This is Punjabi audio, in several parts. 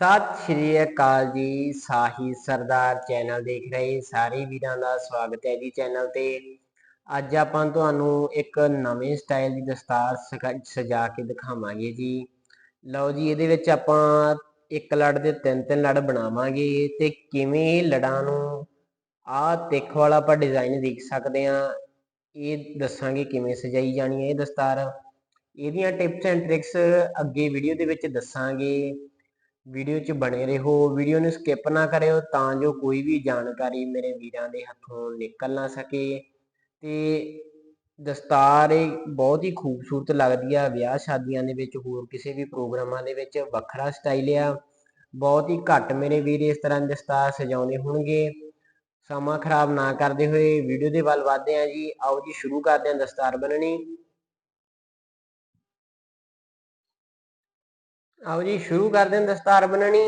ਸਤਿ ਸ਼੍ਰੀ ਅਕਾਲ ਜੀ। ਸਾਹੀ ਸਰਦਾਰ ਚੈਨਲ ਦੇਖ ਰਹੇ ਸਾਰੇ ਵੀਰਾਂ ਦਾ ਸਵਾਗਤ ਹੈ ਜੀ ਚੈਨਲ ਤੇ। ਅੱਜ ਆਪਾਂ ਤੁਹਾਨੂੰ ਇੱਕ ਨਵੇਂ ਸਟਾਈਲ ਦੀ ਦਸਤਾਰ ਸਜਾ ਕੇ ਦਿਖਾਵਾਂਗੇ ਜੀ। ਲਓ ਜੀ, ਇਹਦੇ ਵਿੱਚ ਆਪਾਂ ਇੱਕ ਲੜ ਦੇ ਤਿੰਨ ਤਿੰਨ ਲੜ ਬਣਾਵਾਂਗੇ ਤੇ ਕਿਵੇਂ ਲੜਾਂ ਨੂੰ ਆਹ ਤਿੱਖ ਵਾਲਾ ਆਪਾਂ ਡਿਜ਼ਾਈਨ ਦੇਖ ਸਕਦੇ ਆ ਇਹ ਦੱਸਾਂਗੇ ਕਿਵੇਂ ਸਜਾਈ ਜਾਣੀ ਹੈ ਇਹ ਦਸਤਾਰ। ਇਹਦੀਆਂ ਟਿਪਸ ਐਂਡ ਟ੍ਰਿਕਸ ਅੱਗੇ ਵੀਡੀਓ ਦੇ ਵਿੱਚ ਦੱਸਾਂਗੇ। ਵੀਡੀਓ 'ਚ ਬਣੇ ਰਹੋ, ਵੀਡੀਓ ਨੂੰ ਸਕਿਪ ਨਾ ਕਰਿਓ ਤਾਂ ਜੋ ਕੋਈ ਵੀ ਜਾਣਕਾਰੀ ਮੇਰੇ ਵੀਰਾਂ ਦੇ ਹੱਥੋਂ ਨਿਕਲ ਨਾ ਸਕੇ। ਤੇ ਦਸਤਾਰ ਬਹੁਤ ਹੀ ਖੂਬਸੂਰਤ ਲੱਗਦੀ ਆ, ਵਿਆਹ ਸ਼ਾਦੀਆਂ ਦੇ ਵਿੱਚ ਹੋਰ ਕਿਸੇ ਵੀ ਪ੍ਰੋਗਰਾਮਾਂ ਦੇ ਵਿੱਚ ਵੱਖਰਾ ਸਟਾਈਲ ਆ। ਬਹੁਤ ਹੀ ਘੱਟ ਮੇਰੇ ਵੀਰ ਇਸ ਤਰ੍ਹਾਂ ਦੀ ਦਸਤਾਰ ਸਜਾਉਂਦੇ ਹੋਣਗੇ। ਸਮਾਂ ਖਰਾਬ ਨਾ ਕਰਦੇ ਹੋਏ ਵੀਡੀਓ ਦੇ ਵੱਲ ਵਧਦੇ ਆ ਜੀ। ਆਓ ਜੀ, ਸ਼ੁਰੂ ਕਰਦੇ ਆ ਦਸਤਾਰ ਬਣਨੀ ਆਓ ਜੀ, ਸ਼ੁਰੂ ਕਰਦੇ ਹਾਂ ਦਸਤਾਰ ਬਣਨੀ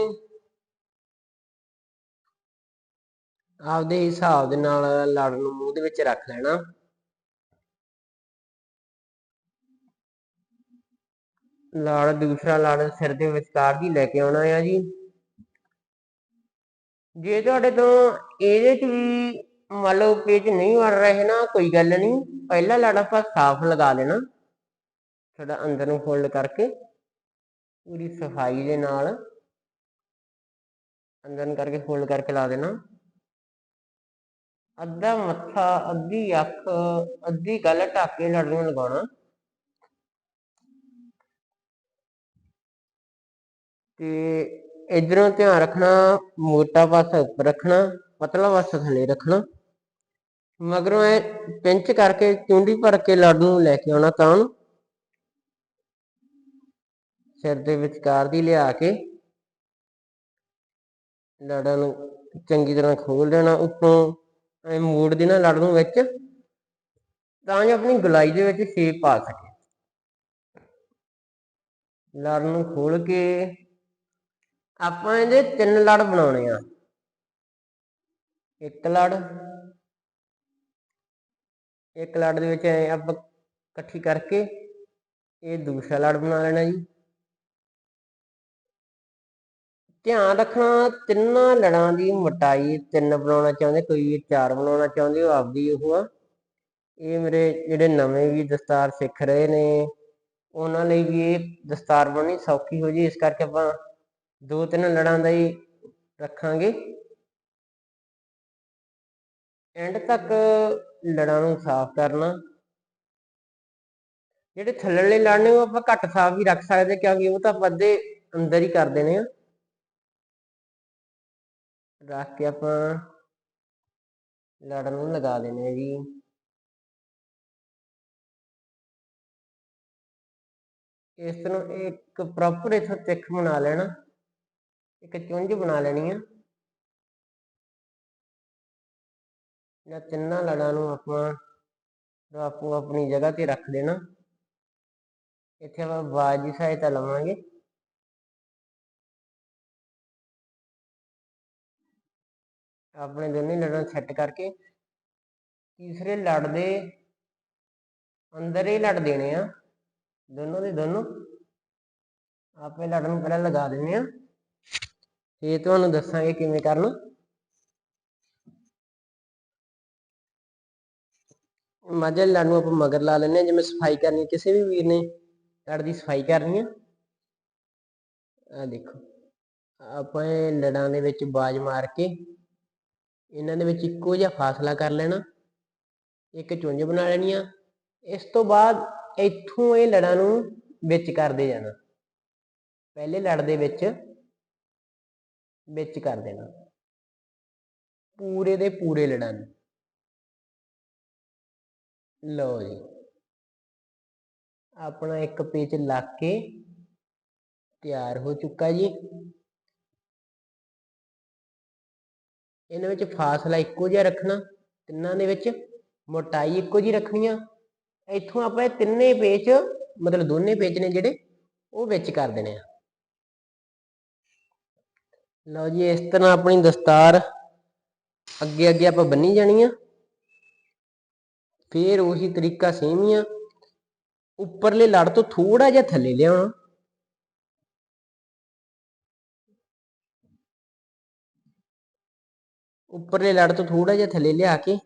ਆਪਦੇ ਹਿਸਾਬ ਦੇ ਨਾਲ ਲੜ ਨੂੰ ਮੂੰਹ ਦੇ ਵਿੱਚ ਰੱਖ ਲੈਣਾ। ਲੜ ਦੂਸਰਾ ਲੜ ਸਿਰ ਦੇ ਵਿਚਕਾਰ ਦੀ ਲੈ ਕੇ ਆਉਣਾ ਆ ਜੀ। ਜੇ ਤੁਹਾਡੇ ਤੋਂ ਇਹਦੇ ਚ ਵੀ ਮੰਨ ਲਓ ਪੇਜ ਨਹੀਂ ਵੜ ਰਹੇ ਨਾ, ਕੋਈ ਗੱਲ ਨਹੀਂ। ਪਹਿਲਾ ਲੜ ਆਪਾਂ ਸਾਫ਼ ਲਗਾ ਲੈਣਾ ਤੁਹਾਡਾ ਅੰਦਰ ਨੂੰ ਫੋਲਡ ਕਰਕੇ। ਪੂਰੀ ਸਫ਼ਾਈ ਦੇ ਨਾਲ ਅੰਦਰ ਕਰਕੇ ਫੋਲਡ ਕਰਕੇ ਲਾ ਦੇਣਾ। ਅੱਧਾ ਮੱਥਾ, ਅੱਧੀ ਅੱਖ, ਅੱਧੀ ਗੱਲ ਢੱਕ ਕੇ ਲੜ ਨੂੰ ਲਗਾਉਣਾ। ਤੇ ਇਧਰੋਂ ਧਿਆਨ ਰੱਖਣਾ, ਮੋਟਾ ਪਾਸਾ ਉੱਪਰ ਰੱਖਣਾ, ਪਤਲਾ ਪਾਸਾ ਥੱਲੇ ਰੱਖਣਾ। ਮਗਰੋਂ ਇਹ ਪਿੰਚ ਕਰਕੇ, ਚੁੰਡੀ ਭਰ ਕੇ ਲੜ ਨੂੰ ਲੈ ਕੇ ਆਉਣਾ ਤਾਂ। ਸਿਰ ਦੇ ਵਿਚਕਾਰ ਦੀ ਲਿਆ ਕੇ ਲੜਾਂ ਨੂੰ ਚੰਗੀ ਤਰ੍ਹਾਂ ਖੋਲ ਦੇਣਾ ਉੱਤੋਂ, ਐ ਮੋੜ ਦੇਣਾ ਲੜ ਨੂੰ ਵਿੱਚ, ਤਾਂ ਜੋ ਆਪਣੀ ਗਲਾਈ ਦੇ ਵਿੱਚ ਸ਼ੇਪ ਪਾ ਸਕੇ। ਲੜ ਨੂੰ ਖੋਲ ਕੇ ਆਪਾਂ ਇਹਦੇ ਤਿੰਨ ਲੜ ਬਣਾਉਣੇ ਆ। ਇੱਕ ਲੜ ਇੱਕ ਲੜ ਦੇ ਵਿੱਚ ਐ ਆਪਾਂ ਇਕੱਠੀ ਕਰਕੇ ਇਹ ਦੂਸਰਾ ਲੜ ਬਣਾ ਲੈਣਾ ਜੀ। ਧਿਆਨ ਰੱਖਣਾ, ਤਿੰਨਾਂ ਲੜਾਂ ਦੀ ਮੋਟਾਈ ਤਿੰਨ ਬਣਾਉਣਾ ਚਾਹੁੰਦੇ, ਕੋਈ ਚਾਰ ਬਣਾਉਣਾ ਚਾਹੁੰਦੇ ਹੋ ਆਪਦੀ ਉਹ ਆ। ਇਹ ਮੇਰੇ ਜਿਹੜੇ ਨਵੇਂ ਵੀ ਦਸਤਾਰ ਸਿੱਖ ਰਹੇ ਨੇ, ਉਹਨਾਂ ਲਈ ਵੀ ਇਹ ਦਸਤਾਰ ਬਣਨੀ ਸੌਖੀ ਹੋ ਜੀ, ਇਸ ਕਰਕੇ ਆਪਾਂ ਦੋ ਤਿੰਨ ਲੜਾਂ ਦਾ ਹੀ ਰੱਖਾਂਗੇ। ਐਂਡ ਤੱਕ ਲੜਾਂ ਨੂੰ ਸਾਫ਼ ਕਰਨਾ। ਜਿਹੜੇ ਥੱਲੜੇ ਲੜ ਨੇ ਉਹ ਆਪਾਂ ਘੱਟ ਸਾਫ਼ ਵੀ ਰੱਖ ਸਕਦੇ, ਕਿਉਂਕਿ ਉਹ ਤਾਂ ਆਪਾਂ ਅੱਧੇ ਅੰਦਰ ਹੀ ਕਰਦੇ ਨੇ ਆ। ਰੱਖ ਕੇ ਆਪਾਂ ਲੜ ਨੂੰ ਲਗਾ ਦੇਣੇ ਆ ਜੀ। ਇਸ ਤਰ੍ਹਾਂ ਇੱਕ ਪ੍ਰੋਪਰ ਇਥੋਂ ਤਿੱਖ ਬਣਾ ਲੈਣਾ। ਇੱਕ ਚੁੰਝ ਬਣਾ ਲੈਣੀ ਆ। ਨਾ ਤਿੰਨਾਂ ਲੜਾਂ ਨੂੰ ਆਪਾਂ ਆਪੋ ਆਪਣੀ ਜਗ੍ਹਾ ਤੇ ਰੱਖ ਦੇਣਾ। ਇੱਥੇ ਆਪਾਂ ਬਾਜ ਦੀ ਸਹਾਇਤਾ ਲਵਾਂਗੇ। ਆਪਣੇ ਦੋਨੇ ਲੜਾਂ ਸੈੱਟ ਕਰਕੇ ਤੀਸਰੇ ਲੜ ਦੇ ਅੰਦਰ ਹੀ ਲੜ ਦੇਣੇ ਆ। ਦੋਨੋਂ ਦੇ ਦੋਨੋਂ ਆਪੇ ਲੜ ਨੂੰ ਪਹਿਲਾਂ ਲਗਾ ਦੇਣੇ ਆ। ਤੇ ਤੁਹਾਨੂੰ ਦੱਸਾਂਗੇ ਕਿਵੇਂ ਕਰਨਾ। ਮਾਝੇ ਲੜ ਨੂੰ ਆਪਾਂ ਮਗਰ ਲਾ ਲੈਨੇ ਆ, ਜਿਵੇਂ ਸਫ਼ਾਈ ਕਰਨੀ, ਕਿਸੇ ਵੀ ਵੀਰ ਨੇ ਲੜ ਦੀ ਸਫ਼ਾਈ ਕਰਨੀ ਆ। ਆ ਦੇਖੋ, ਆਪਾਂ ਲੜਾਂ ਦੇ ਵਿੱਚ ਬਾਜ ਮਾਰ ਕੇ ਇਹਨਾਂ ਦੇ ਵਿੱਚ ਇੱਕੋ ਜਿਹਾ ਫਾਸਲਾ ਕਰ ਲੈਣਾ, ਇੱਕ ਚੁੰਝ ਬਣਾ ਲੈਣੀ ਆ, ਇਸ ਤੋਂ ਬਾਅਦ ਇੱਥੋਂ ਇਹ ਲੜਾਂ ਨੂੰ ਵਿੱਚ ਕਰਦੇ ਜਾਣਾ। ਪਹਿਲੇ ਲੜ ਦੇ ਵਿੱਚ ਵਿੱਚ ਕਰ ਦੇਣਾ। ਪੂਰੇ ਦੇ ਪੂਰੇ ਲੜਾਂ ਨੂੰ। ਲਓ ਜੀ। ਆਪਣਾ ਇੱਕ ਪੇਚ ਲੱਗ ਕੇ ਤਿਆਰ ਹੋ ਚੁੱਕਾ ਜੀ। ਇਹਨਾਂ ਵਿੱਚ ਫਾਸਲਾ ਇੱਕੋ ਜਿਹਾ ਰੱਖਣਾ, ਤਿੰਨਾਂ ਦੇ ਵਿੱਚ ਮੋਟਾਈ ਇੱਕੋ ਜਿਹੀ ਰੱਖਣੀ ਆ। ਇੱਥੋਂ ਆਪਾਂ ਇਹ ਤਿੰਨੇ ਪੇਚ, ਮਤਲਬ ਦੋਨੇ ਪੇਚ ਨੇ ਜਿਹੜੇ, ਉਹ ਵਿੱਚ ਕਰ ਦੇਣੇ ਆ। ਲਓ ਜੀ, ਇਸ ਤਰ੍ਹਾਂ ਆਪਣੀ ਦਸਤਾਰ ਅੱਗੇ ਅੱਗੇ ਆਪਾਂ ਬੰਨੀ ਜਾਣੀ ਆ। ਫੇਰ ਉਹੀ ਤਰੀਕਾ ਸੇਮ ਹੀ ਆ। ਉੱਪਰਲੇ ਲੜ ਤੋਂ ਥੋੜਾ ਜਿਹਾ ਥੱਲੇ ਲਿਆਉਣਾ। ਉੱਪਰਲੇ ਲੜ ਤੋਂ ਥੋੜਾ ਜਿਹਾ ਥੱਲੇ ਲਿਆ ਕੇ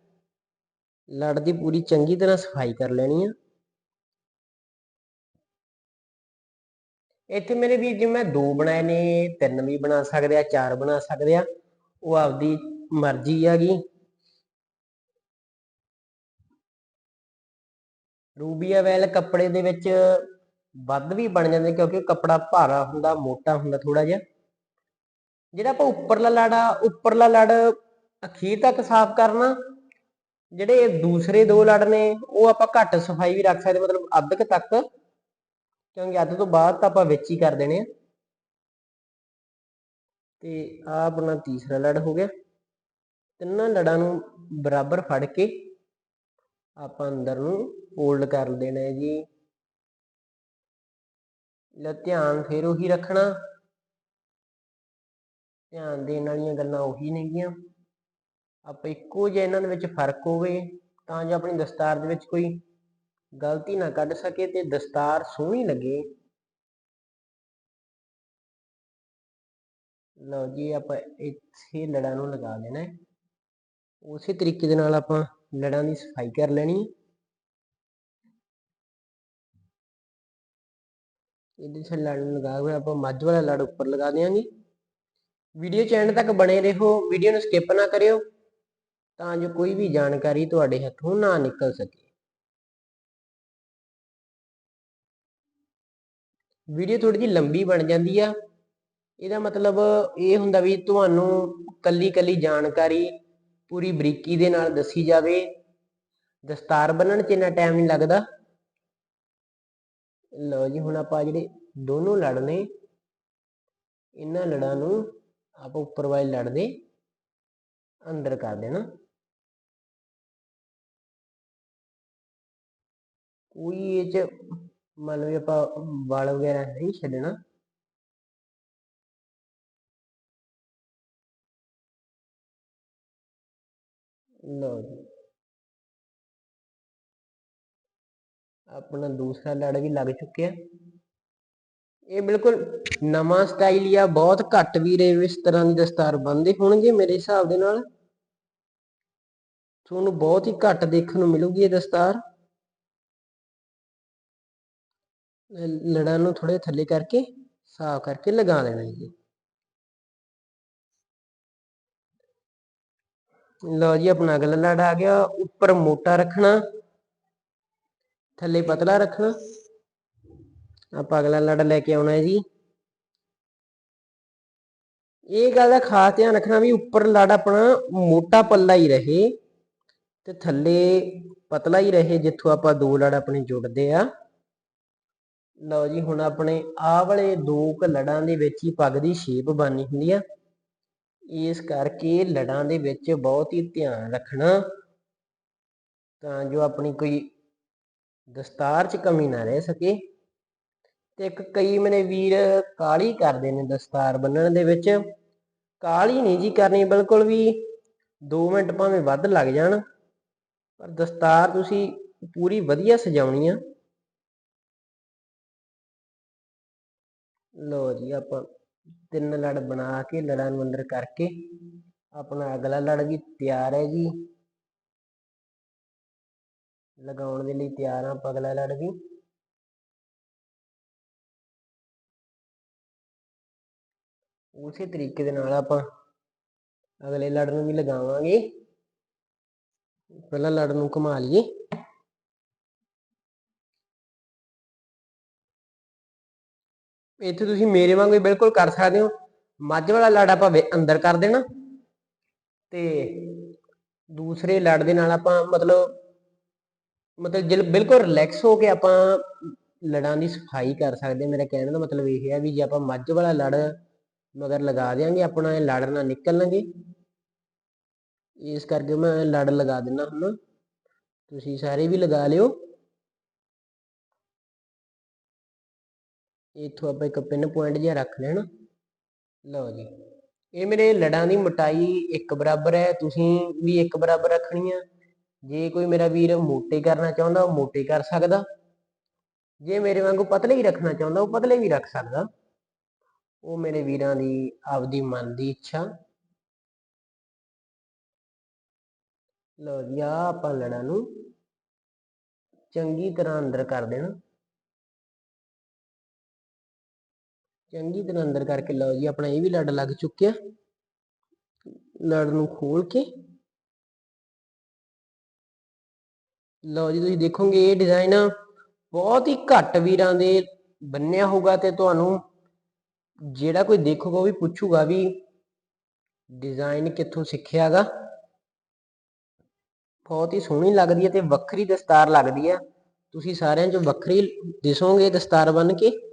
ਲੜ ਦੀ ਪੂਰੀ ਚੰਗੀ ਤਰ੍ਹਾਂ ਸਫ਼ਾਈ ਕਰ ਲੈਣੀ ਆ। ਇੱਥੇ ਮੇਰੇ ਵੀਰ ਜੀ ਮੈਂ ਦੋ ਬਣਾਏ ਨੇ, ਤਿੰਨ ਵੀ ਬਣਾ ਸਕਦੇ ਆ, ਚਾਰ ਬਣਾ ਸਕਦੇ ਆ। ਉਹ ਆਪਦੀ ਮਰਜ਼ੀ ਹੈਗੀ ਰੂਬੀਆ ਵੈਲ ਕੱਪੜੇ ਦੇ ਵਿੱਚ ਵੱਧ ਵੀ ਬਣ ਜਾਂਦੇ ਕਿਉਂਕਿ ਕੱਪੜਾ ਭਾਰਾ ਹੁੰਦਾ, ਮੋਟਾ ਹੁੰਦਾ ਥੋੜਾ ਜਿਹਾ। ਜਿਹੜਾ ਆਪਾਂ ਉੱਪਰਲਾ ਲੜ ਆ, ਉੱਪਰਲਾ ਲੜ ਅਖੀਰ ਤੱਕ ਸਾਫ਼ ਕਰਨਾ, ਜਿਹੜੇ ਦੂਸਰੇ ਦੋ ਲੜ ਨੇ, ਉਹ ਆਪਾਂ ਘੱਟ ਸਫ਼ਾਈ ਵੀ ਰੱਖ ਸਕਦੇ, ਮਤਲਬ ਅੱਧਕ ਤੱਕ, ਕਿਉਂਕਿ ਅੱਧ ਤੋਂ ਬਾਅਦ ਤਾਂ ਆਪਾਂ ਵਿੱਚ ਹੀ ਕਰ ਦੇਣੇ ਆ। ਤੇ ਆ ਆਪਣਾ ਤੀਸਰਾ ਲੜ ਹੋ ਗਿਆ। ਤਿੰਨਾਂ ਲੜਾਂ ਨੂੰ ਬਰਾਬਰ ਫੜ ਕੇ ਆਪਾਂ ਅੰਦਰ ਨੂੰ ਫੋਲਡ ਕਰ ਦੇਣਾ ਹੈ ਜੀ। ਲੈ ਧਿਆਨ ਫੇਰ ਉਹੀ ਰੱਖਣਾ। ਧਿਆਨ ਦੇਣ ਵਾਲੀਆਂ ਗੱਲਾਂ ਉਹੀ ਨੇਗੀਆਂ। ਆਪਾਂ ਇੱਕੋ ਜਿਹਾ ਇਹਨਾਂ ਦੇ ਵਿੱਚ ਫ਼ਰਕ ਹੋਵੇ, ਤਾਂ ਜੋ ਆਪਣੀ ਦਸਤਾਰ ਦੇ ਵਿੱਚ ਕੋਈ ਗਲਤੀ ਨਾ ਕੱਢ ਸਕੇ ਤੇ ਦਸਤਾਰ ਸੋਹਣੀ ਲੱਗੇ। ਲਓ ਜੀ, ਆਪਾਂ ਇੱਥੇ ਲੜਾਂ ਨੂੰ ਲਗਾ ਲੈਣਾ ਉਸੇ ਤਰੀਕੇ ਦੇ ਨਾਲ ਆਪਾਂ ਲੜਾਂ ਦੀ ਸਫ਼ਾਈ ਕਰ ਲੈਣੀ ਇਹਦੇ ਸੇ ਲੜ ਲਗਾ ਕੇ ਆਪਾਂ ਮੱਝ ਵਾਲਾ ਲੜ ਉੱਪਰ ਲਗਾ ਦੇਵਾਂਗੇ ਵੀਡੀਓ ਚੈਨਲ ਤੱਕ ਬਣੇ ਰਹੋ, ਵੀਡੀਓ ਨੂੰ ਸਕਿਪ ਨਾ ਕਰਿਓ। ਤਾਂ ਜੋ ਕੋਈ ਵੀ ਜਾਣਕਾਰੀ ਤੁਹਾਡੇ ਹੱਥੋਂ ਨਾ ਨਿਕਲ ਸਕੇ। ਵੀਡੀਓ ਥੋੜੀ ਜਿਹੀ ਲੰਬੀ ਬਣ ਜਾਂਦੀ ਆ। ਇਹਦਾ ਮਤਲਬ ਇਹ ਹੁੰਦਾ ਵੀ ਤੁਹਾਨੂੰ ਕੱਲੀ ਕੱਲੀ ਜਾਣਕਾਰੀ ਪੂਰੀ ਬਰੀਕੀ ਦੇ ਨਾਲ ਦੱਸੀ ਜਾਵੇ। ਦਸਤਾਰ ਬੰਨਣ 'ਚ ਇੰਨਾ ਟਾਈਮ ਨਹੀਂ ਲੱਗਦਾ। ਲਓ ਜੀ, ਹੁਣ ਆਪਾਂ ਜਿਹੜੇ ਦੋਨੋਂ ਲੜ ਨੇ, ਇਹਨਾਂ ਲੜਾਂ ਨੂੰ ਆਪਾਂ ਉੱਪਰ ਵਾਲੇ ਲੜ ਦੇ ਅੰਦਰ ਕਰ ਦੇਣਾ। ਕੋਈ ਇਹ ਚ ਮੰਨ ਵੀ ਆਪਾਂ ਵਾਲ ਵਗੈਰਾ ਨਹੀਂ ਛੱਡਣਾ। ਲਓ ਜੀ। ਆਪਣਾ ਦੂਸਰਾ ਲੜ ਵੀ ਲੱਗ ਚੁੱਕਿਆ। ਇਹ ਬਿਲਕੁਲ ਨਵਾਂ ਸਟਾਈਲ ਆ ਬਹੁਤ ਘੱਟ ਵੀਰੇ ਇਸ ਤਰ੍ਹਾਂ ਦੀ ਦਸਤਾਰ ਬੰਨਦੇ ਹੋਣਗੇ ਮੇਰੇ ਹਿਸਾਬ ਦੇ ਨਾਲ। ਤੁਹਾਨੂੰ ਬਹੁਤ ਹੀ ਘੱਟ ਦੇਖਣ ਨੂੰ ਮਿਲੂਗੀ ਇਹ ਦਸਤਾਰ। ਲੜਾਂ ਨੂੰ ਥੋੜੇ ਥੱਲੇ ਕਰਕੇ, ਸਾਫ਼ ਕਰਕੇ ਲਗਾ ਦੇਣਾ ਜੀ। ਲਓ ਜੀ, ਆਪਣਾ ਅਗਲਾ ਲੜ ਆ ਗਿਆ। ਉੱਪਰ ਮੋਟਾ ਰੱਖਣਾ, ਥੱਲੇ ਪਤਲਾ ਰੱਖਣਾ। ਆਪਾਂ ਅਗਲਾ ਲੜ ਲੈ ਕੇ ਆਉਣਾ ਹੈ ਜੀ। ਇਹ ਗੱਲ ਦਾ ਖਾਸ ਧਿਆਨ ਰੱਖਣਾ ਵੀ ਉੱਪਰ ਲੜ ਆਪਣਾ ਮੋਟਾ ਪੱਲਾ ਹੀ ਰਹੇ ਤੇ ਥੱਲੇ ਪਤਲਾ ਹੀ ਰਹੇ, ਜਿੱਥੋਂ ਆਪਾਂ ਦੋ ਲੜ ਆਪਣੇ ਜੁੜਦੇ ਆ। ਲਓ ਜੀ, ਹੁਣ ਆਪਣੇ ਆਹ ਵਾਲੇ ਦੋ ਕੁ ਲੜਾਂ ਦੇ ਵਿੱਚ ਹੀ ਪੱਗ ਦੀ ਸ਼ੇਪ ਬਣਨੀ ਹੁੰਦੀ ਆ। ਇਸ ਕਰਕੇ ਲੜਾਂ ਦੇ ਵਿੱਚ ਬਹੁਤ ਹੀ ਧਿਆਨ ਰੱਖਣਾ। ਤਾਂ ਜੋ ਆਪਣੀ ਕੋਈ ਦਸਤਾਰ 'ਚ ਕਮੀ ਨਾ ਰਹਿ ਸਕੇ। ਤੇ ਇੱਕ ਕਈ ਮੇਰੇ ਵੀਰ ਕਾਲੀ ਕਰਦੇ ਨੇ ਦਸਤਾਰ ਬੰਨਣ ਦੇ ਵਿੱਚ। ਕਾਲੀ ਨਹੀਂ ਜੀ ਕਰਨੀ, ਬਿਲਕੁਲ ਵੀ 2 ਮਿੰਟ ਭਾਵੇਂ ਵੱਧ ਲੱਗ ਜਾਣ। ਪਰ ਦਸਤਾਰ ਤੁਸੀਂ ਪੂਰੀ ਵਧੀਆ ਸਜਾਉਣੀ ਆ। ਲੋ ਜੀ, ਆਪਾਂ ਤਿੰਨ ਲੜ ਬਣਾ ਕੇ ਲੜਾਂ ਨੂੰ ਅੰਦਰ ਕਰਕੇ ਆਪਣਾ ਅਗਲਾ ਲੜ ਵੀ ਤਿਆਰ ਹੈ ਜੀ। ਲਗਾਉਣ ਦੇ ਲਈ ਤਿਆਰ ਹਾਂ ਆਪਾਂ ਅਗਲਾ ਲੜ ਵੀ। ਉਸੇ ਤਰੀਕੇ ਦੇ ਨਾਲ ਆਪਾਂ ਅਗਲੇ ਲੜ ਨੂੰ ਵੀ ਲਗਾਵਾਂਗੇ। ਪਹਿਲਾਂ ਲੜ ਨੂੰ ਘੁਮਾ ਲਈਏ। ਇੱਥੇ ਤੁਸੀਂ ਮੇਰੇ ਵਾਂਗੂ ਹੀ ਬਿਲਕੁਲ ਕਰ ਸਕਦੇ ਹੋ। ਮੱਝ ਵਾਲਾ ਲੜ ਆਪਾਂ ਅੰਦਰ ਕਰ ਦੇਣਾ। ਤੇ ਦੂਸਰੇ ਲੜ ਦੇ ਨਾਲ ਆਪਾਂ ਮਤਲਬ ਮਤਲਬ ਜਿਲ ਬਿਲਕੁਲ ਰਿਲੈਕਸ ਹੋ ਕੇ ਆਪਾਂ ਲੜਾਂ ਦੀ ਸਫ਼ਾਈ ਕਰ ਸਕਦੇ ਹਾਂ। ਮੇਰਾ ਕਹਿਣ ਦਾ ਮਤਲਬ ਇਹ ਹੈ ਵੀ ਜੇ ਆਪਾਂ ਮੱਝ ਵਾਲਾ ਲੜ ਮਗਰ ਲਗਾ ਦਿਆਂਗੇ, ਆਪਣਾ ਇਹ ਲੜ ਨਾ ਨਿਕਲਣਗੇ। ਇਸ ਕਰਕੇ ਮੈਂ ਲੜ ਲਗਾ ਦਿੰਦਾ ਹੁਣ ਤੁਸੀਂ ਸਾਰੇ ਵੀ ਲਗਾ ਲਿਓ। ਇੱਥੋਂ ਆਪਾਂ ਇੱਕ ਪਿੰਨ ਪੁਆਇੰਟ ਜਿਹਾ ਰੱਖ ਲੈਣਾ। ਲਓ ਜੀ। ਇਹ ਮੇਰੇ ਲੜਾਂ ਦੀ ਮੋਟਾਈ ਇੱਕ ਬਰਾਬਰ ਹੈ, ਤੁਸੀਂ ਵੀ ਇੱਕ ਬਰਾਬਰ ਰੱਖਣੀ ਆ। ਜੇ ਕੋਈ ਮੇਰਾ ਵੀਰ ਮੋਟੇ ਕਰਨਾ ਚਾਹੁੰਦਾ, ਉਹ ਮੋਟੇ ਕਰ ਸਕਦਾ। ਜੇ ਮੇਰੇ ਵਾਂਗੂ ਪਤਲੇ ਹੀ ਰੱਖਣਾ ਚਾਹੁੰਦਾ, ਉਹ ਪਤਲੇ ਵੀ ਰੱਖ ਸਕਦਾ। ਉਹ ਮੇਰੇ ਵੀਰਾਂ ਦੀ ਆਪਦੀ ਮਨ ਦੀ ਇੱਛਾ। ਲਓ ਜੀ ਆ ਆਪਾਂ ਲੜਾਂ ਨੂੰ ਚੰਗੀ ਤਰ੍ਹਾਂ ਅੰਦਰ ਕਰ ਦੇਣਾ। ਚੰਗੀ ਤਰ੍ਹਾਂ ਅੰਦਰ ਕਰਕੇ ਲਓ ਜੀ, ਆਪਣਾ ਇਹ ਵੀ ਲੜ ਲੱਗ ਚੁੱਕਿਆ। ਲੜ ਨੂੰ ਖੋਲ ਕੇ। ਲਓ ਜੀ, ਤੁਸੀਂ ਦੇਖੋਗੇ ਇਹ ਡਿਜ਼ਾਈਨ ਬਹੁਤ ਹੀ ਘੱਟ ਵੀਰਾਂ ਦੇ ਬੰਨਿਆ ਹੋਊਗਾ ਤੇ ਤੁਹਾਨੂੰ ਜਿਹੜਾ ਕੋਈ ਦੇਖੂਗਾ ਉਹ ਵੀ ਪੁੱਛੂਗਾ ਵੀ ਡਿਜ਼ਾਈਨ ਕਿੱਥੋਂ ਸਿੱਖਿਆਗਾ ਬਹੁਤ ਹੀ ਸੋਹਣੀ ਲੱਗਦੀ ਹੈ ਤੇ ਵੱਖਰੀ ਦਸਤਾਰ ਲੱਗਦੀ ਹੈ। ਤੁਸੀਂ ਸਾਰਿਆਂ ਚ ਵੱਖਰੀ ਦਿਸੋਗੇ ਦਸਤਾਰ ਬਣ ਕੇ।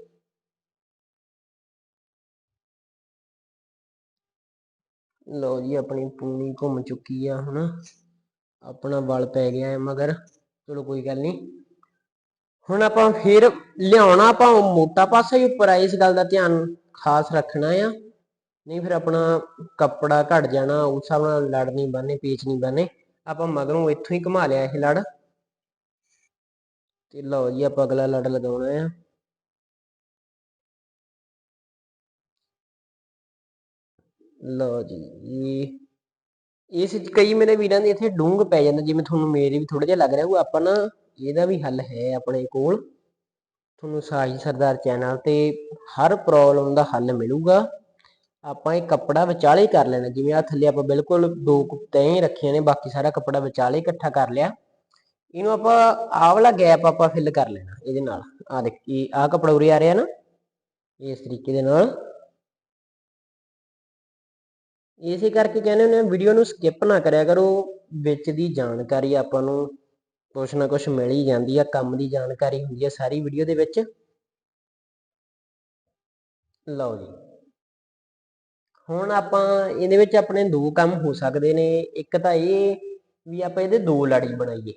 ਲੋ ਜੀ, ਆਪਣੀ ਪੂਣੀ ਘੁੰਮ ਚੁੱਕੀ ਆ ਹੁਣ ਆਪਣਾ ਵਲ ਪੈ ਗਿਆ ਹੈ, ਮਗਰ ਚਲੋ ਕੋਈ ਗੱਲ ਨਹੀਂ। ਹੁਣ ਆਪਾਂ ਫਿਰ ਲਿਆਉਣਾ, ਆਪਾਂ ਮੋਟਾ ਪਾਸਾ ਹੀ ਉੱਪਰ ਆ, ਇਸ ਗੱਲ ਦਾ ਧਿਆਨ ਖਾਸ ਰੱਖਣਾ ਆ। ਨਹੀਂ ਫਿਰ ਆਪਣਾ ਕੱਪੜਾ ਘਟ ਜਾਣਾ, ਉਸ ਹਿਸਾਬ ਨਾਲ ਲੜ ਨਹੀਂ ਬੰਨੇ ਪੇਚ ਨਹੀਂ ਬੰਨੇ ਆਪਾਂ ਮਗਰੋਂ ਇੱਥੋਂ ਹੀ ਘੁਮਾ ਲਿਆ ਇਹ ਲੜ। ਤੇ ਲਓ ਜੀ, ਆਪਾਂ ਅਗਲਾ ਲੜ ਲਗਾਉਣਾ ਆ। ਲਓ ਜੀ, ਇਹ ਇਸ ਚ ਕਈ ਮੇਰੇ ਵੀਰਾਂ ਦੇ ਇੱਥੇ ਡੂੰਘ ਪੈ ਜਾਂਦਾ, ਜਿਵੇਂ ਤੁਹਾਨੂੰ ਮੇਰੇ ਵੀ ਥੋੜਾ ਜਿਹਾ ਲੱਗ ਰਿਹਾ ਉਹ ਆਪਾਂ ਨਾ ਇਹਦਾ ਵੀ ਹੱਲ ਹੈ ਆਪਣੇ ਕੋਲ। ਤੁਹਾਨੂੰ ਸਾਜੀ ਸਰਦਾਰ ਚੈਨਲ ਤੇ ਹਰ ਪ੍ਰੋਬਲਮ ਦਾ ਹੱਲ ਮਿਲੂਗਾ। ਆਪਾਂ ਇਹ ਕੱਪੜਾ ਵਿਚਾਲੇ ਕਰ ਲੈਣਾ, ਜਿਵੇਂ ਆ ਥੱਲੇ ਆਪਾਂ ਬਿਲਕੁਲ ਦੋ ਤੈਂ ਰੱਖੀਆਂ ਨੇ, ਬਾਕੀ ਸਾਰਾ ਕੱਪੜਾ ਵਿਚਾਲੇ ਇਕੱਠਾ ਕਰ ਲਿਆ। ਇਹਨੂੰ ਆਪਾਂ ਆਹ ਵਾਲਾ ਗੈਪ ਆਪਾਂ ਫਿਲ ਕਰ ਲੈਣਾ, ਇਹਦੇ ਨਾਲ। ਆ ਦੇਖ, ਇਹ ਆਹ ਕੱਪੜਾ ਉਰੇ ਆ ਰਿਹਾ ਨਾ, ਇਸ ਤਰੀਕੇ ਦੇ ਨਾਲ। ਇਸੇ ਕਰਕੇ ਕਹਿੰਦੇ ਹੁੰਦੇ ਆ ਵੀਡੀਓ ਨੂੰ ਸਕਿਪ ਨਾ ਕਰਿਆ ਕਰੋ, ਵਿੱਚ ਦੀ ਜਾਣਕਾਰੀ ਆਪਾਂ ਨੂੰ ਕੁਛ ਨਾ ਕੁਛ ਮਿਲ ਹੀ ਜਾਂਦੀ ਆ, ਕੰਮ ਦੀ ਜਾਣਕਾਰੀ ਹੁੰਦੀ ਆ ਸਾਰੀ ਵੀਡੀਓ ਦੇ ਵਿੱਚ। ਲਓ ਜੀ। ਹੁਣ ਆਪਾਂ ਇਹਦੇ ਵਿੱਚ ਆਪਣੇ ਦੋ ਕੰਮ ਹੋ ਸਕਦੇ ਨੇ, ਇੱਕ ਤਾਂ ਇਹ ਵੀ ਆਪਾਂ ਇਹਦੇ ਦੋ ਲੜੀ ਬਣਾਈਏ।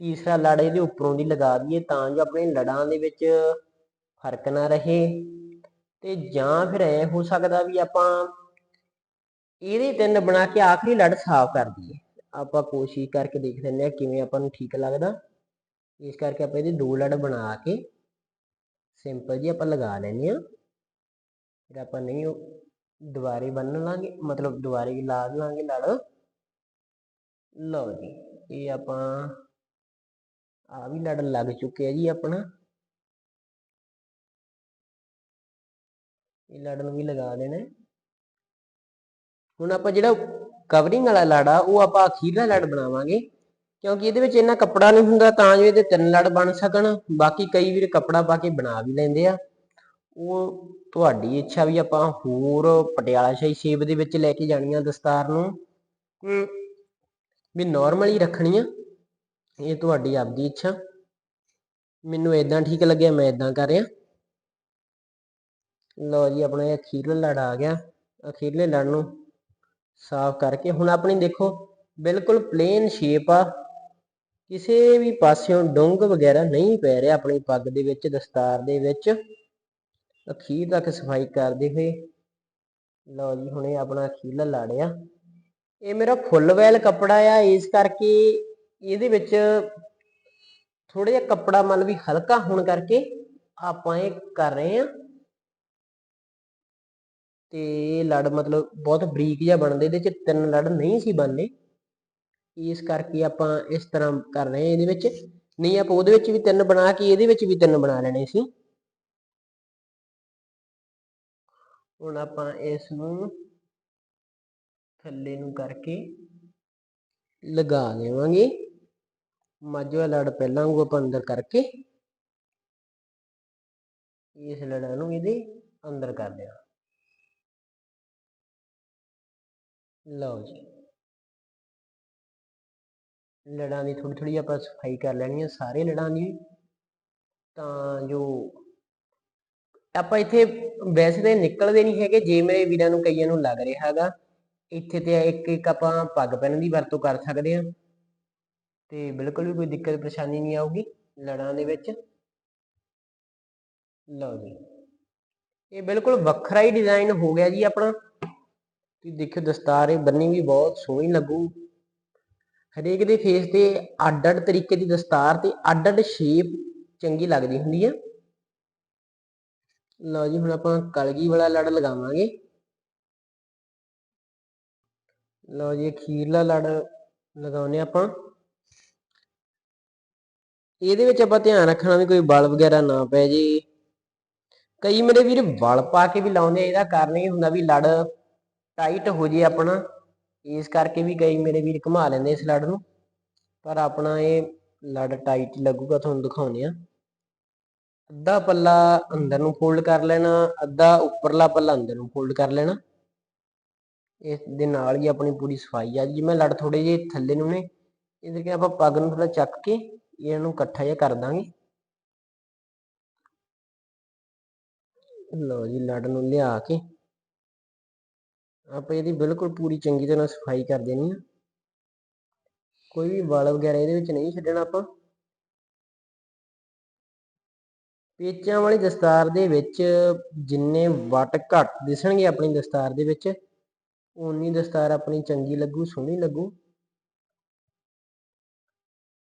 ਤੀਸਰਾ ਲੜ ਇਹਦੇ ਉੱਪਰੋਂ ਦੀ ਲਗਾ ਦਈਏ ਤਾਂ ਜੋ ਆਪਣੇ ਲੜਾਂ ਦੇ ਵਿੱਚ ਫ਼ਰਕ ਨਾ ਰਹੇ ਤੇ ਜਾਂ ਫਿਰ ਐ ਹੋ ਸਕਦਾ ਵੀ ਆਪਾਂ ਇਹਦੇ ਤਿੰਨ ਬਣਾ ਕੇ ਆਖਰੀ ਲੜ ਸਾਫ਼ ਕਰ ਦਈਏ। ਆਪਾਂ ਕੋਸ਼ਿਸ਼ ਕਰਕੇ ਦੇਖ ਲੈਂਦੇ ਆ ਕਿਵੇਂ ਆਪਾਂ ਨੂੰ ਠੀਕ ਲੱਗਦਾ। ਇਸ ਕਰਕੇ ਆਪਾਂ ਇਹਦੇ ਦੋ ਲੜ ਬਣਾ ਕੇ ਸਿੰਪਲ ਜੀ ਆਪਾਂ ਲਗਾ ਲੈਂਦੇ ਆ ਫਿਰ ਆਪਾਂ ਨਹੀਂ ਉਹ ਦੁਬਾਰੇ ਬੰਨ ਲਾਂਗੇ, ਮਤਲਬ ਦੁਬਾਰੇ ਲਾ ਲਾਂਗੇ ਲੜ। ਲਓ ਜੀ, ਇਹ ਆਪਾਂ ਆ ਵੀ ਲੜ ਲੱਗ ਚੁੱਕਿਆ ਜੀ ਆਪਣਾ। ਇਹ ਲੜ ਨੂੰ ਵੀ ਲਗਾ ਦੇਣਾ। ਹੁਣ ਆਪਾਂ ਜਿਹੜਾ ਕਵਰਿੰਗ ਵਾਲਾ ਲੜ ਆ, ਉਹ ਆਪਾਂ ਅਖੀਰਲਾ ਲੜ ਬਣਾਵਾਂਗੇ। ਕਿਉਂਕਿ ਇਹਦੇ ਵਿੱਚ ਇੰਨਾ ਕੱਪੜਾ ਨਹੀਂ ਹੁੰਦਾ, ਤਾਂ ਜੋ ਇਹਦੇ ਤਿੰਨ ਲੜ ਬਣ ਸਕਣ। ਬਾਕੀ ਕਈ ਵੀਰ ਕੱਪੜਾ ਪਾ ਕੇ ਬਣਾ ਵੀ ਲੈਂਦੇ ਆ। ਉਹ ਤੁਹਾਡੀ ਇੱਛਾ ਵੀ ਆਪਾਂ ਹੋਰ ਪਟਿਆਲਾ ਸ਼ਾਹੀ ਸ਼ੇਪ ਦੇ ਵਿੱਚ ਲੈ ਕੇ ਜਾਣੀਆਂ ਦਸਤਾਰ ਨੂੰ। ਵੀ ਨਾਰਮਲ ਹੀ ਰੱਖਣੀ ਆ। ਇਹ ਤੁਹਾਡੀ ਆਪਦੀ ਇੱਛਾ। ਮੈਨੂੰ ਇਦਾਂ ਠੀਕ ਲੱਗਿਆ, ਮੈਂ ਇਦਾਂ ਕਰ ਰਿਹਾ। ਲਓ ਜੀ, ਆਪਣਾ ਇਹ ਅਖੀਰਲਾ ਲੜ ਆ ਗਿਆ। ਅਖੀਰਲੇ ਲੜ ਨੂੰ ਸਾਫ਼ ਕਰਕੇ। ਹੁਣ ਆਪਣੀ ਦੇਖੋ, ਬਿਲਕੁਲ ਪਲੇਨ ਸ਼ੇਪ ਆ। ਕਿਸੇ ਵੀ ਪਾਸਿਓਂ ਡੁੰਗ ਵਗੈਰਾ ਨਹੀਂ ਪੈ ਰਿਹਾ ਆਪਣੀ ਪੱਗ ਦੇ ਵਿੱਚ, ਦਸਤਾਰ ਦੇ ਵਿੱਚ। ਅਖੀਰ ਤੱਕ ਸਫ਼ਾਈ ਕਰਦੇ ਹੋਏ। ਲਓ ਜੀ, ਹੁਣੇ ਆਪਣਾ ਅਖੀਰਲਾ ਲਾੜਿਆ। ਇਹ ਮੇਰਾ ਫੁੱਲ ਵੈਲ ਕੱਪੜਾ ਆ। ਇਸ ਕਰਕੇ ਇਹਦੇ ਵਿੱਚ ਥੋੜਾ ਜਿਹਾ ਕੱਪੜਾ ਮਤਲਬ ਵੀ ਹਲਕਾ ਹੋਣ ਕਰਕੇ ਆਪਾਂ ਇਹ ਕਰ ਰਹੇ ਆ ਤੇ ਇਹ ਲੜ ਮਤਲਬ ਬਹੁਤ ਬਰੀਕ ਜਿਹਾ ਬਣਦੇ, ਇਹਦੇ ਚ ਤਿੰਨ ਲੜ ਨਹੀਂ ਸੀ ਬਣਨੇ। ਇਸ ਕਰਕੇ ਆਪਾਂ ਇਸ ਤਰ੍ਹਾਂ ਕਰ ਰਹੇ ਆ ਇਹਦੇ ਵਿੱਚ। ਨਹੀਂ, ਆਪਾਂ ਉਹਦੇ ਵਿੱਚ ਵੀ ਤਿੰਨ ਬਣਾ ਕੇ ਇਹਦੇ ਵਿੱਚ ਵੀ ਤਿੰਨ ਬਣਾ ਲੈਣੇ ਸੀ। ਹੁਣ ਆਪਾਂ ਇਸ ਨੂੰ ਥੱਲੇ ਨੂੰ ਕਰਕੇ ਲਗਾ ਦੇਵਾਂਗੇ। ਮਾਝਾ ਲੜ ਪਹਿਲਾਂ ਉਹ ਆਪਾਂ ਅੰਦਰ ਕਰਕੇ। ਇਸ ਲੜਾਂ ਨੂੰ ਇਹਦੇ ਅੰਦਰ ਕਰ ਦੇਣਾ ਲਓ ਜੀ। ਲੜਾਂ ਦੀ ਥੋੜੀ ਥੋੜੀ ਆਪਾਂ ਸਫ਼ਾਈ ਕਰ ਲੈਣੀ ਹੈ ਸਾਰੇ ਲੜਾਂ ਦੀ। ਤਾਂ ਜੋ ਆਪਾਂ ਇੱਥੇ ਵੈਸੇ ਤਾਂ ਨਿਕਲਦੇ ਨਹੀਂ ਹੈਗੇ, ਜੇ ਮੇਰੇ ਵੀਰਾਂ ਨੂੰ ਕਈਆਂ ਨੂੰ ਲੱਗ ਰਿਹਾ ਹੈਗਾ, ਇੱਥੇ ਤੇ ਇੱਕ ਇੱਕ ਆਪਾਂ ਪੱਗ ਪੈਨ ਦੀ ਵਰਤੋਂ ਕਰ ਸਕਦੇ ਹਾਂ। ਤੇ ਬਿਲਕੁਲ ਵੀ ਕੋਈ ਦਿੱਕਤ ਪਰੇਸ਼ਾਨੀ ਨਹੀਂ ਆਊਗੀ ਲੜਾਂ ਦੇ ਵਿੱਚ। ਲਓ ਜੀ। ਇਹ ਬਿਲਕੁਲ ਵੱਖਰਾ ਹੀ ਡਿਜ਼ਾਈਨ ਹੋ ਗਿਆ ਜੀ ਆਪਣਾ। ਤੁਸੀਂ ਦੇਖਿਓ ਦਸਤਾਰ ਇਹ ਬੰਨੀ ਵੀ ਬਹੁਤ ਸੋਹਣੀ ਲੱਗੂ। ਹਰੇਕ ਦੇ ਫੇਸ ਤੇ ਅੱਡ ਅੱਡ ਤਰੀਕੇ ਦੀ ਦਸਤਾਰ ਤੇ ਅੱਡ ਅੱਡ ਸ਼ੇਪ ਚੰਗੀ ਲੱਗਦੀ ਹੁੰਦੀ ਆ। ਲਓ ਜੀ, ਹੁਣ ਆਪਾਂ ਕਲਗੀ ਵਾਲਾ ਲੜ ਲਗਾਵਾਂਗੇ। ਲਓ ਜੀ ਅਖੀਰਲਾ ਲੜ ਲਗਾਉਨੇ ਆਪਾਂ। ਇਹਦੇ ਵਿੱਚ ਆਪਾਂ ਧਿਆਨ ਰੱਖਣਾ ਵੀ ਕੋਈ ਬਲ ਵਗੈਰਾ ਨਾ ਪੈ ਜੇ। ਕਈ ਮੇਰੇ ਵੀਰ ਬਲ ਪਾ ਕੇ ਵੀ ਲਾਉਂਦੇ ਆ, ਇਹਦਾ ਕਾਰਨ ਇਹ ਹੁੰਦਾ ਵੀ ਲੜ ਟਾਈਟ ਹੋ ਜੇ ਆਪਣਾ, ਇਸ ਕਰਕੇ ਵੀ ਕਈ ਮੇਰੇ ਵੀਰ ਘੁਮਾ ਲੈਂਦੇ ਇਸ ਲੜ ਨੂੰ। ਪਰ ਆਪਣਾ ਇਹ ਲੜ ਟਾਈਟ ਲੱਗੂਗਾ, ਤੁਹਾਨੂੰ ਦਿਖਾਉਨੇ ਆ ਅੱਧਾ ਪੱਲਾ ਅੰਦਰ ਨੂੰ ਫੋਲਡ ਕਰ ਲੈਣਾ, ਅੱਧਾ ਉੱਪਰਲਾ ਪੱਲਾ ਅੰਦਰ ਨੂੰ ਫੋਲਡ ਕਰ ਲੈਣਾ। ਇਸ ਦੇ ਨਾਲ ਹੀ ਆਪਣੀ ਪੂਰੀ ਸਫ਼ਾਈ ਆ ਜੀ ਮੈਂ ਲੜ ਥੋੜੇ ਜਿਹੇ ਥੱਲੇ ਨੂੰ ਨੇ, ਇਸ ਕਰਕੇ ਆਪਾਂ ਪੱਗ ਨੂੰ ਥੋੜਾ ਚੱਕ ਕੇ ਇਹਨੂੰ ਇਕੱਠਾ ਜਿਹਾ ਕਰ ਦਾਂਗੇ। ਲਓ ਜੀ, ਲੜ ਨੂੰ ਲਿਆ ਕੇ ਆਪਾਂ ਇਹਦੀ ਬਿਲਕੁਲ ਪੂਰੀ ਚੰਗੀ ਤਰ੍ਹਾਂ ਸਫ਼ਾਈ ਕਰ ਦੇਣੀ ਆ। ਕੋਈ ਵੀ ਵਾਲ ਵਗੈਰਾ ਇਹਦੇ ਵਿੱਚ ਨਹੀਂ ਛੱਡਣਾ ਆਪਾਂ। ਪੇਚਾਂ ਵਾਲੀ ਦਸਤਾਰ ਦੇ ਵਿੱਚ ਜਿੰਨੇ ਵਟ ਘੱਟ ਦਿਸਣਗੇ ਆਪਣੀ ਦਸਤਾਰ ਦੇ ਵਿੱਚ ਉਨੀ ਦਸਤਾਰ ਆਪਣੀ ਚੰਗੀ ਲੱਗੂ, ਸੋਹਣੀ ਲੱਗੂ।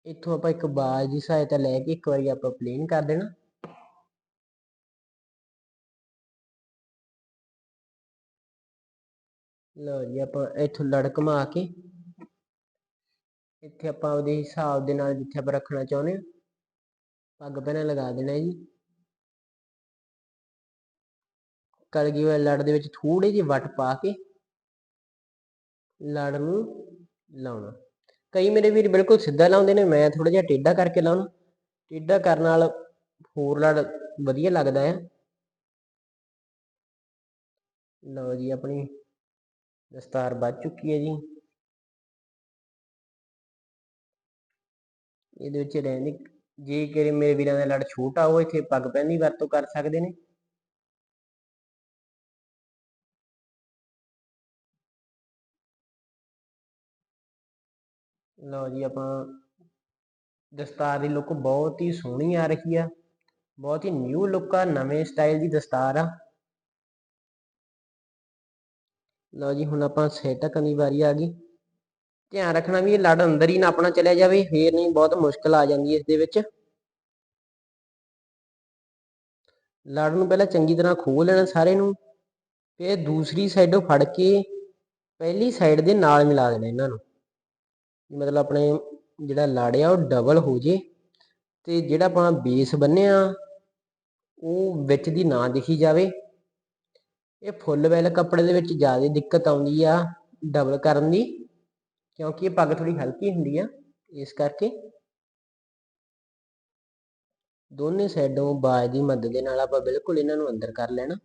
ਇੱਥੋਂ ਆਪਾਂ ਇੱਕ ਬਾਜ ਦੀ ਸਹਾਇਤਾ ਲੈ ਕੇ ਇੱਕ ਵਾਰੀ ਆਪਾਂ ਪਲੇਨ ਕਰ ਦੇਣਾ। ਲਓ ਜੀ, ਆਪਾਂ ਇੱਥੋਂ ਲੜ ਘੁਮਾ ਕੇ ਇੱਥੇ ਆਪਾਂ ਉਹਦੇ ਹਿਸਾਬ ਦੇ ਨਾਲ ਜਿੱਥੇ ਆਪਾਂ ਰੱਖਣਾ ਚਾਹੁੰਦੇ ਹਾਂ, ਪੱਗ ਪਹਿਲਾਂ ਲਗਾ ਦੇਣਾ ਜੀ। ਕਲਗੀ ਵਾਲੇ ਲੜ ਦੇ ਵਿੱਚ ਥੋੜੀ ਜਿਹੀ ਵਟ ਪਾ ਕੇ ਲੜ ਨੂੰ ਲਾਉਣਾ। ਕਈ ਮੇਰੇ ਵੀਰ ਬਿਲਕੁਲ ਸਿੱਧਾ ਲਾਉਂਦੇ ਨੇ, ਮੈਂ ਥੋੜਾ ਜਿਹਾ ਟੇਢਾ ਕਰਕੇ ਲਾਉਣਾ। ਟੇਢਾ ਕਰਨ ਨਾਲ ਹੋਰ ਲੜ ਵਧੀਆ ਲੱਗਦਾ ਹੈ ਲਓ ਜੀ, ਆਪਣੀ ਦਸਤਾਰ ਵੱਜ ਚੁੱਕੀ ਹੈ ਜੀ। ਇਹਦੇ ਵਿੱਚ ਰਹਿੰਦੀ ਜੇ ਕਿ ਮੇਰੇ ਵੀਰਾਂ ਦਾ ਲੜ ਛੋਟਾ ਹੋ ਇੱਥੇ ਪੱਗ ਪੈਣ ਦੀ ਵਰਤੋਂ ਕਰ ਸਕਦੇ ਨੇ। ਲਓ ਜੀ, ਆਪਾਂ ਦਸਤਾਰ ਦੀ ਲੁੱਕ ਬਹੁਤ ਹੀ ਸੋਹਣੀ ਆ ਰਹੀ ਆ। ਬਹੁਤ ਹੀ ਨਿਊ ਲੁੱਕ ਆ, ਨਵੇਂ ਸਟਾਈਲ ਦੀ ਦਸਤਾਰ ਆ। ਲਓ ਜੀ, ਹੁਣ ਆਪਾਂ ਸੈਟ ਕਰਨ ਦੀ ਵਾਰੀ ਆ ਗਈ। ਧਿਆਨ ਰੱਖਣਾ ਵੀ ਇਹ ਲੜ ਅੰਦਰ ਹੀ ਨਾ ਆਪਣਾ ਚਲਿਆ ਜਾਵੇ, ਫੇਰ ਨਹੀਂ ਬਹੁਤ ਮੁਸ਼ਕਲ ਆ ਜਾਂਦੀ ਇਸ ਦੇ ਵਿੱਚ। ਲੜ ਨੂੰ ਪਹਿਲਾਂ ਚੰਗੀ ਤਰ੍ਹਾਂ ਖੋਲ ਲੈਣਾ ਸਾਰੇ ਨੂੰ, ਫਿਰ ਦੂਸਰੀ ਸਾਈਡੋਂ ਫੜ ਕੇ ਪਹਿਲੀ ਸਾਈਡ ਦੇ ਨਾਲ ਮਿਲਾ ਦੇਣਾ ਇਹਨਾਂ ਨੂੰ। ਮਤਲਬ ਆਪਣੇ ਜਿਹੜਾ ਲੜ ਆ, ਉਹ ਡਬਲ ਹੋ ਜੇ ਤੇ ਜਿਹੜਾ ਆਪਣਾ ਬੇਸ ਬੰਨਿਆ ਉਹ ਵਿੱਚ ਦੀ ਨਾ ਦਿਖੀ ਜਾਵੇ। ਇਹ ਫੁੱਲ ਵੈਲ ਕੱਪੜੇ ਦੇ ਵਿੱਚ ਜ਼ਿਆਦਾ ਦਿੱਕਤ ਆਉਂਦੀ ਆ ਡਬਲ ਕਰਨ ਦੀ, ਕਿਉਂਕਿ ਇਹ ਪੱਗ ਥੋੜੀ ਹਲਕੀ ਹੁੰਦੀ ਆ ਇਸ ਕਰਕੇ। ਦੋਨੇ ਸਾਈਡੋਂ ਬਾਜ ਦੀ ਮਦਦ ਦੇ ਨਾਲ ਆਪਾਂ ਬਿਲਕੁਲ ਇਹਨਾਂ ਨੂੰ ਅੰਦਰ ਕਰ ਲੈਣਾ।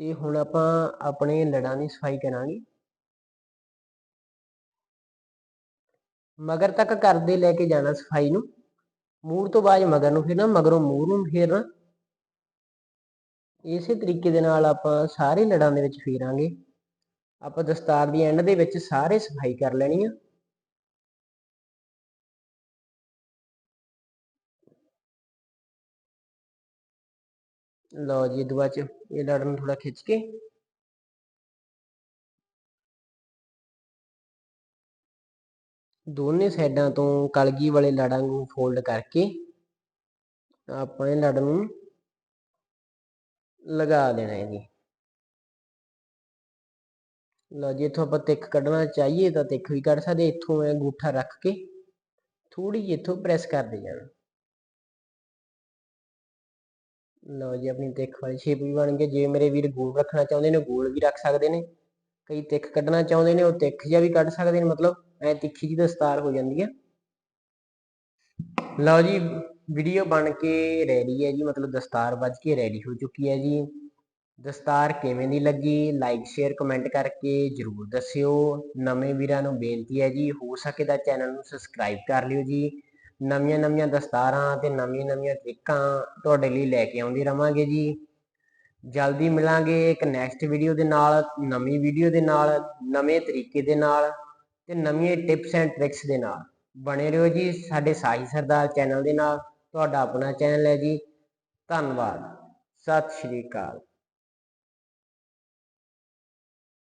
ਤੇ ਹੁਣ ਆਪਾਂ ਆਪਣੇ ਲੜਾਂ ਦੀ ਸਫ਼ਾਈ ਕਰਾਂਗੇ। ਮਗਰ ਤੱਕ ਕਰਦੇ ਲੈ ਕੇ ਜਾਣਾ ਸਫ਼ਾਈ ਨੂੰ। ਮੂਰ ਤੋਂ ਬਾਅਦ ਮਗਰ ਨੂੰ ਫੇਰਨਾ, ਮਗਰੋਂ ਮੂਰ ਨੂੰ ਫੇਰਨਾ। ਇਸੇ ਤਰੀਕੇ ਦੇ ਨਾਲ ਆਪਾਂ ਸਾਰੇ ਲੜਾਂ ਦੇ ਵਿੱਚ ਫੇਰਾਂਗੇ। ਆਪਾਂ ਦਸਤਾਰ ਦੀ ਐਂਡ ਦੇ ਵਿੱਚ ਸਾਰੇ ਸਫ਼ਾਈ ਕਰ ਲੈਣੀ ਆ। ਲਓ ਜੀ ਦੁਆ ਚ ਇਹ ਲੜ ਨੂੰ ਥੋੜਾ ਖਿੱਚ ਕੇ। ਦੋਨੇ ਸਾਈਡਾਂ ਤੋਂ ਕਲਗੀ ਵਾਲੇ ਲੜਾਂ ਨੂੰ ਫੋਲਡ ਕਰਕੇ ਆਪਾਂ ਇਹ ਲੜ ਨੂੰ ਲਗਾ ਦੇਣਾ ਹੈ ਜੀ। ਲਓ ਜੀ, ਇੱਥੋਂ ਆਪਾਂ ਤਿੱਖ ਕੱਢਣਾ ਚਾਹੀਏ ਤਾਂ ਤਿੱਖ ਵੀ ਕੱਢ ਸਕਦੇ। ਇੱਥੋਂ ਐ ਅੰਗੂਠਾ ਰੱਖ ਕੇ ਥੋੜੀ ਜਿਹੀ ਇੱਥੋਂ ਪ੍ਰੈਸ ਕਰਦੇ ਜਾਣਾ ਲਓ ਜੀ, ਆਪਣੀ ਤਿੱਖ ਵਾਲੀ ਸ਼ੇਪ ਵੀ ਬਣ ਗਈ। ਜੇ ਮੇਰੇ ਵੀਰ ਗੋਲ ਰੱਖਣਾ ਚਾਹੁੰਦੇ ਨੇ ਗੋਲ ਵੀ ਰੱਖ ਸਕਦੇ ਨੇ। ਕਈ ਤਿੱਖ ਕੱਢਣਾ ਚਾਹੁੰਦੇ ਨੇ, ਉਹ ਤਿੱਖ ਜਿਹਾ ਵੀ ਕੱਢ ਸਕਦੇ ਨੇ। ਮਤਲਬ ਐ ਤਿੱਖੀ ਜਿਹੀ ਦਸਤਾਰ ਹੋ ਜਾਂਦੀ ਹੈ ਲਓ ਜੀ ਵੀਡੀਓ ਬਣ ਕੇ ਰੈਡੀ ਹੈ ਜੀ, ਮਤਲਬ ਦਸਤਾਰ ਵੱਜ ਕੇ ਰੈਡੀ ਹੋ ਚੁੱਕੀ ਹੈ ਜੀ। ਦਸਤਾਰ ਕਿਵੇਂ ਦੀ ਲੱਗੀ? ਲਾਈਕ ਸ਼ੇਅਰ ਕਮੈਂਟ ਕਰਕੇ ਜਰੂਰ ਦੱਸਿਓ। ਨਵੇਂ ਵੀਰਾਂ ਨੂੰ ਬੇਨਤੀ ਹੈ ਜੀ, ਹੋ ਸਕੇ ਤਾਂ ਚੈਨਲ ਨੂੰ ਸਬਸਕ੍ਰਾਈਬ ਕਰ ਲਿਓ ਜੀ। ਨਵੀਆਂ ਨਵੀਆਂ ਦਸਤਾਰਾਂ ਤੇ ਨਵੀਆਂ ਨਵੀਆਂ ਟ੍ਰਿਕਾਂ ਤੁਹਾਡੇ ਲਈ ਲੈ ਕੇ ਆਉਂਦੇ ਰਵਾਂਗੇ ਜੀ। ਜਲਦੀ ਮਿਲਾਂਗੇ ਇੱਕ ਨੈਕਸਟ ਵੀਡੀਓ ਦੇ ਨਾਲ, ਨਵੀਂ ਵੀਡੀਓ ਦੇ ਨਾਲ, ਨਵੇਂ ਤਰੀਕੇ ਦੇ ਨਾਲ ਤੇ ਨਵੀਆਂ ਟਿਪਸ ਐਂਡ ਟ੍ਰਿਕਸ ਦੇ ਨਾਲ। ਬਣੇ ਰਹੋ ਜੀ ਸਾਡੇ ਸਾਈ ਸਰਦਾਰ ਚੈਨਲ ਦੇ ਨਾਲ। ਤੁਹਾਡਾ ਆਪਣਾ ਚੈਨਲ ਹੈ ਜੀ। ਧੰਨਵਾਦ। ਸਤਿ ਸ਼੍ਰੀ ਅਕਾਲ।